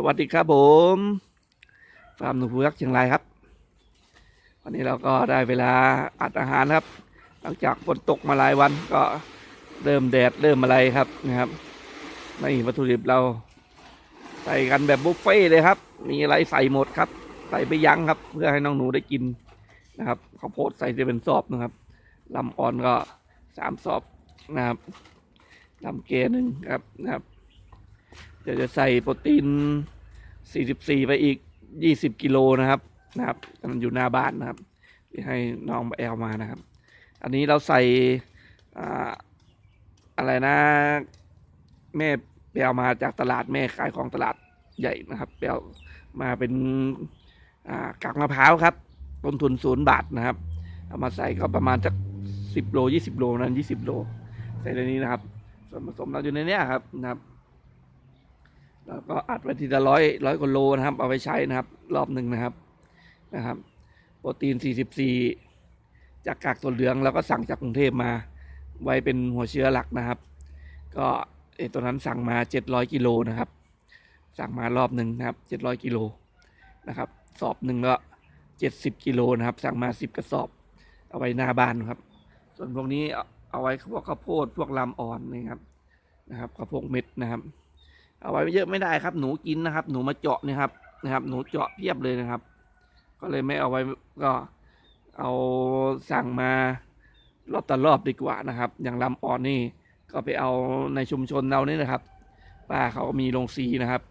สวัสดีครับผมฟาร์มหนูพูยักษ์เชียงรายครับ วันนี้เราก็ได้เวลาอัดอาหารครับ หลังจากฝนตกมาหลายวันก็เริ่มแดดเริ่มอะไรครับนะครับไม่วัตถุดิบเราใส่กันแบบบุฟเฟ่เลยครับ มีอะไรใส่หมดครับ ใส่ไปยั้งครับ เพื่อให้น้องหนูได้กินนะครับข้าวโพดใส่จะเป็นซอบนะครับลำอ่อนก็สามซอบนะครับลำเกหนึ่งครับนะครับ ดี๋ยวจะใส่โปรตีน 44 ไปอีก 20 กิโลนะครับนะครับมันอยู่หน้าบ้านนะครับที่ให้น้องแอลมานะครับ อันนี้เราใส่อ่าอะไรนะ แม่ไปเอามาจากตลาดแม่ขายของตลาดใหญ่นะครับไปเอามาเป็นกากมะพร้าวครับต้นทุนศูนย์บาทนะครับ เอามาใส่ก็ประมาณสักสิบโลยี่สิบโลนั้นยี่สิบโล ใส่ในนี้นะครับ ส่วนผสมเราอยู่ในนี้ครับนะครับ แล้วก็อัดไว้ทีละร้อยร้อยกว่าโลนะครับ เอาไปใช้นะครับ รอบหนึ่งนะครับนะครับ โปรตีน 44 จากกากตัวเหลืองแล้วก็สั่งจากกรุงเทพมา ไว้เป็นหัวเชื้อหลักนะครับ ก็ไอตัวนั้นสั่งมา 700กิโลนะครับ สั่งมารอบหนึ่งนะครับ 700กิโลนะครับ สอบหนึ่งก็ 70กิโลนะครับ สั่งมา 10 กระสอบ เอาไว้หน้าบ้านครับ ส่วนพวกนี้เอาเอาไว้พวกข้าวโพดพวกลำอ่อนนี่ครับนะครับข้าวโพดเม็ดนะครับ เอาไว้เยอะไม่ได้ครับ หนูกินนะครับ หนูมาเจาะนะครับนะครับ หนูเจาะเพียบเลยนะครับ ก็เลยไม่เอาไว้ก็เอาสั่งมารอบต่อรอบดีกว่านะครับ อย่างลำอ่อนนี่ก็ไปเอาในชุมชนเรานี่นะครับป้าเขามีโรงสีนะครับ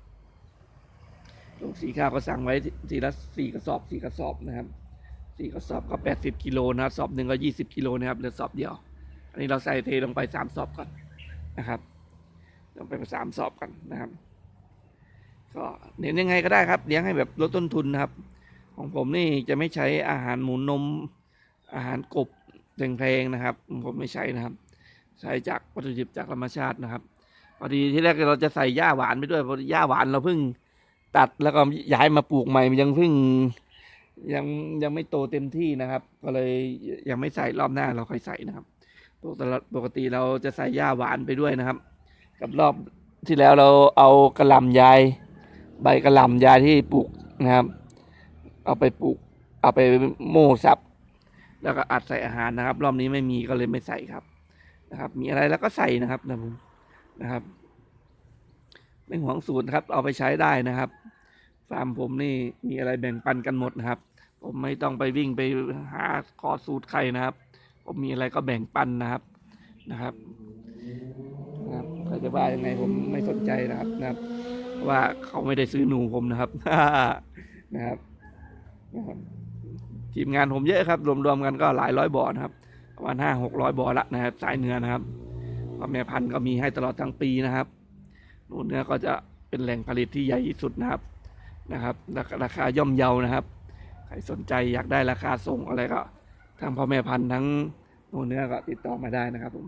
โรงสีข้าวก็สั่งไว้ทีละสี่กระสอบสี่กระสอบนะครับสี่กระสอบก็แปดสิบกิโลนะครับสอบหนึ่งก็ยี่สิบกิโลนะครับเหลือสอบเดียว อันนี้เราใส่เทลงไปสามสอบก่อนนะครับ ลงไปสามสอบกันนะครับ ก็เน้นยังไงก็ได้ครับ เลี้ยงให้แบบลดต้นทุนนะครับ ของผมนี่จะไม่ใช้อาหารหมูนม อาหารกบแพงๆนะครับ ผมไม่ใช้นะครับ ใช้จากวัตถุดิบจากธรรมชาตินะครับพอดีที่แรกเราจะใส่หญ้าหวานไปด้วยเพราะหญ้าหวานเราเพิ่งตัดแล้วก็ย้ายมาปลูกใหม่ยังเพิ่งยังยังไม่โตเต็มที่นะครับ ก็เลยยังไม่ใส่รอบหน้าเราค่อยใส่นะครับปกติเราจะใส่หญ้าหวานไปด้วยนะครับ กับรอบที่แล้วเราเอากระลำยาย ใบกระลำยายที่ปลูกนะครับ เอาไปปลูก เอาไปโม่ซับ แล้วก็อัดใส่อาหารนะครับ รอบนี้ไม่มีก็เลยไม่ใส่ครับนะครับ มีอะไรแล้วก็ใส่นะครับนะผมนะครับ ไม่หวงสูตรครับ เอาไปใช้ได้นะครับฟาร์มผมนี่มีอะไรแบ่งปันกันหมดนะครับ ผมไม่ต้องไปวิ่งไปหาคอสูตรใครนะครับ ผมมีอะไรก็แบ่งปันนะครับนะครับ เขาจะว่ายังไงผมไม่สนใจนะครับนะครับ ว่าเขาไม่ได้ซื้อหนูผมนะครับนะครับนะครับทีมงานผมเยอะครับ รวมๆกันก็หลายร้อยบ่อนะครับประมาณห้าหกร้อยบ่อละนะครับ สายเนื้อนะครับพ่อแม่พันธุ์ก็มีให้ตลอดทั้งปีนะครับหนูเนื้อก็จะเป็นแหล่งผลิตที่ใหญ่ที่สุดนะครับนะครับราคาราคาย่อมเยานะครับ ใครสนใจอยากได้ราคาส่งอะไรก็ทั้งพ่อแม่พันธุ์ทั้งหนูเนื้อก็ติดต่อมาได้นะครับผม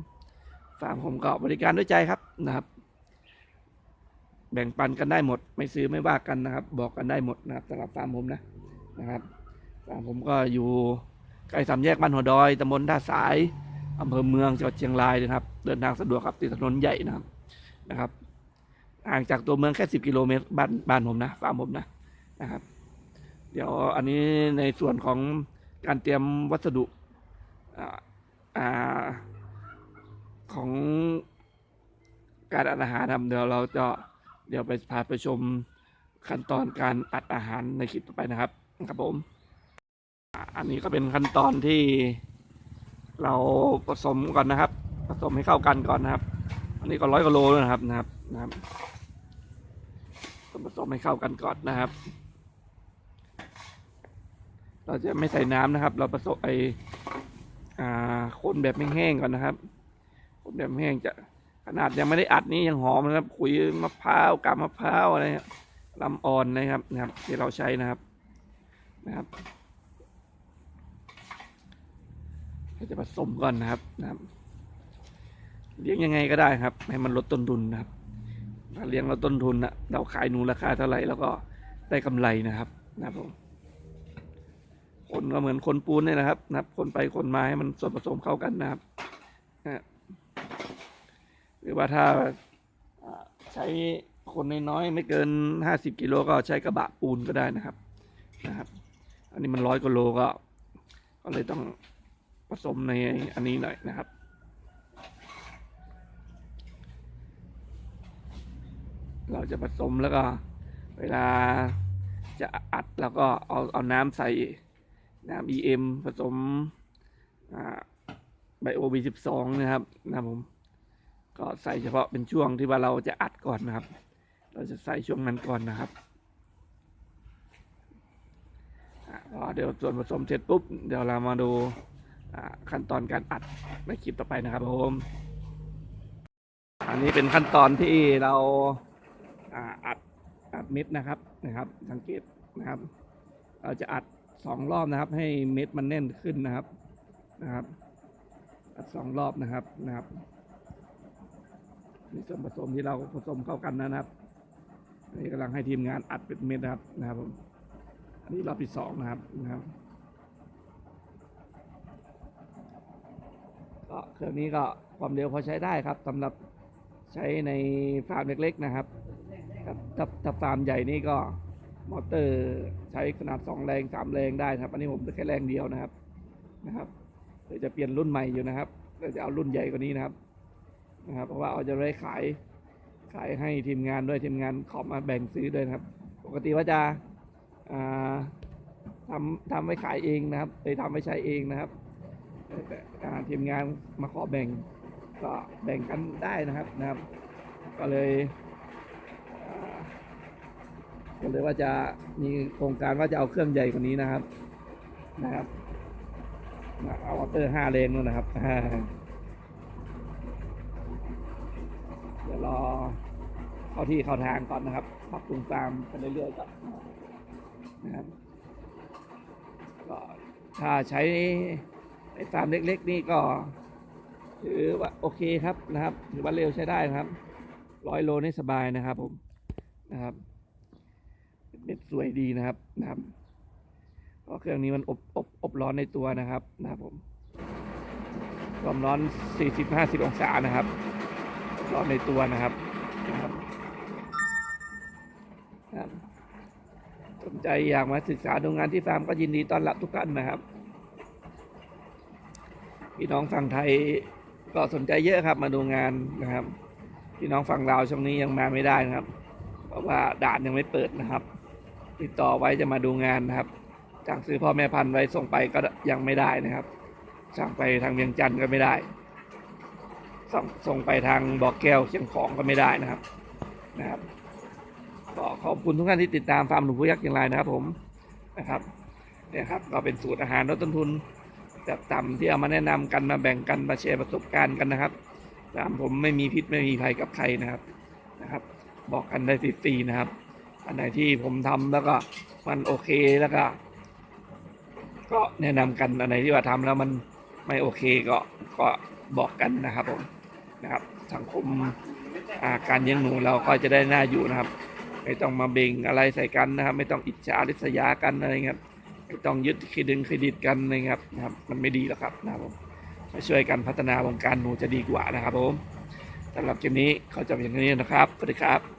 ฟาร์มผมก็บริการด้วยใจครับนะครับ แบ่งปันกันได้หมด ไม่ซื้อไม่ว่ากันนะครับ บอกกันได้หมดนะครับสำหรับฟาร์มผมนะนะครับฟาร์มผมก็อยู่ใกล้สามแยกบ้านหัวดอยตำบลท่าสายอำเภอเมืองจังหวัดเชียงรายนะครับ เดินทางสะดวกครับติดถนนใหญ่นะครับนะครับห่างจากตัวเมืองแค่สิบกิโลเมตรบ้านบ้านผมนะฟาร์มผมนะนะครับ เดี๋ยวอันนี้ในส่วนของการเตรียมวัสดุอ่าอ่า ของการอัดอาหารนะครับเดี๋ยวเราจะเดี๋ยวไปพาไปชมขั้นตอนการอัดอาหารในคลิปต่อไปนะครับครับผม อันนี้ก็เป็นขั้นตอนที่เราผสมก่อนนะครับ ผสมให้เข้ากันก่อนนะครับ อันนี้ก็ร้อยกิโลนะครับนะครับนะครับผสมให้เข้ากันก่อนนะครับ เราจะไม่ใส่น้ำนะครับ เราผสมไออ่าคนแบบแห้งๆก่อนนะครับ ผมแบบแห้งจะขนาดยังไม่ได้อัดนี่ยังหอมนะครับขุยมะพร้าวกาบมะพร้าวอะไรครับลำอ่อนนะครับนะครับ ที่เราใช้นะครับนะครับเราจะผสมก่อนนะครับนะครับ เลี้ยงยังไงก็ได้ครับ ให้มันลดต้นทุนนะครับถ้าเลี้ยงลดต้นทุนนะเราขายหนูราคาเท่าไหร่แล้วก็ได้กำไรนะครับนะครับผมคนก็เหมือนคนปูนเนี่ยนะครับนะครับ คนไปคนมาให้มันส่วนผสมเข้ากันนะครับ หรือว่าถ้าใช้คนน้อยๆไม่เกินห้าสิบกิโลก็ใช้กระบะปูนก็ได้นะครับนะครับ อันนี้มันร้อยกิโลก็ ก็เลยต้องผสมในอันนี้หน่อยนะครับเราจะผสมแล้วก็เวลาจะอัดแล้วก็เอาเอาน้ำใส่น้ำ EM ผสมไบโอ B12 นะครับนะครับผม ก็ใส่เฉพาะเป็นช่วงที่ว่าเราจะอัดก่อนนะครับ เราจะใส่ช่วงนั้นก่อนนะครับพอเดี๋ยวส่วนผสมเสร็จปุ๊บ เดี๋ยวเรามาดูขั้นตอนการอัดในคลิปต่อไปนะครับผมอันนี้เป็นขั้นตอนที่เราอ่าอัดอัดเม็ดนะครับนะครับ สังเกตนะครับ เราจะอัดสองรอบนะครับ ให้เม็ดมันแน่นขึ้นนะครับนะครับ อัดสองรอบนะครับนะครับ มีส่วนผสมที่เราผสมเข้ากันนะครับอันนี้กำลังให้ทีมงานอัดเป็นเม็ดนะครับนะครับผมอันนี้รอบที่สองนะครับนะครับก็เครื่องนี้ก็ความเร็วพอใช้ได้ครับสำหรับใช้ในฟาร์มเล็กๆนะครับถ้าถ้าฟาร์มใหญ่นี่ก็มอเตอร์ใช้ขนาดสองแรงสามแรงได้ครับ อันนี้ผมแค่แรงเดียวนะครับนะครับเดี๋ยวจะเปลี่ยนรุ่นใหม่อยู่นะครับเดี๋ยวจะเอารุ่นใหญ่กว่านี้นะครับ นะครับ เพราะว่าเอาจะได้ขายขายให้ทีมงานด้วยทีมงานขอมาแบ่งซื้อด้วยนะครับ ปกติว่าจะอ่าทำทำไว้ขายเองนะครับไปทำไว้ใช้เองนะครับแต่ทีมงานมาขอแบ่งก็แบ่งกันได้นะครับนะครับ ก็เลยก็เลยว่าจะมีโครงการว่าจะเอาเครื่องใหญ่กว่านี้นะครับนะครับเอาวอเตอร์ห้าเลนนู่นนะครับ เดี๋ยวรอเข้าที่เข้าทางก่อนนะครับปรับปรุงตามไปเรื่อยๆก่อนนะครับก็ถ้าใช้ไอ้ฟาร์มเล็ก ๆ นี่ก็ถือว่าโอเคครับนะครับ ถือว่าเร็วใช้ได้นะครับร้อยโลนี่สบายนะครับ ผมนะครับเม็ดสวยดีนะครับนะครับเพราะเครื่องนี้มันอบอบอบร้อนในตัวนะครับนะครับผมความร้อน 40-50 องศานะครับ รอบในตัวนะครับนะครับครับสนใจอยากมาศึกษาดูงานที่ฟาร์มก็ยินดีต้อนรับทุกท่านนะครับพี่น้องฝั่งไทยก็สนใจเยอะครับ มาดูงานนะครับพี่น้องฝั่งลาวช่วงนี้ยังมาไม่ได้นะครับ เพราะว่าด่านยังไม่เปิดนะครับ ติดต่อไว้จะมาดูงานนะครับสั่งซื้อพ่อแม่พันธุ์ไว้ส่งไปก็ยังไม่ได้นะครับ สั่งไปทางเวียงจันทร์ก็ไม่ได้ ส่งส่งไปทางบอกแก้วเชียงของก็ไม่ได้นะครับนะครับก็ขอบคุณทุกท่านที่ติดตามฟาร์มหนูผู้ยักษ์อย่างไรนะครับ ผมนะครับเนี่ยครับก็เป็นสูตรอาหารลดต้นทุนแบบต่ำที่เอามาแนะนำกันมาแบ่งกันมาแชร์ประสบการณ์กันนะครับฟามผมไม่มีพิษไม่มีภัยกับใครนะครับนะครับ บอกกันได้ฟรีๆนะครับ อันไหนที่ผมทำแล้วก็มันโอเคแล้วก็ ก็แนะนำกันอันไหนที่ว่าทำแล้วมันไม่โอเคก็ก็บอกกันนะครับผม นะครับ สังคมาการเลี้ยงหนูเราก็จะได้น่าอยู่นะครับ ไม่ต้องมาเบ่งอะไรใส่กันนะครับ ไม่ต้องอิจฉาริษยากันอะไรเงี้ยไม่ต้องยึดเครดิตเครดิตกันนะครับนะครับ มันไม่ดีหรอกครับนะครับผมมาช่วยกันพัฒนาวงการหนูจะดีกว่านะครับผมสำหรับคลิปนี้เขาจะเป็นอย่างนี้นะครับสวัสดีครับ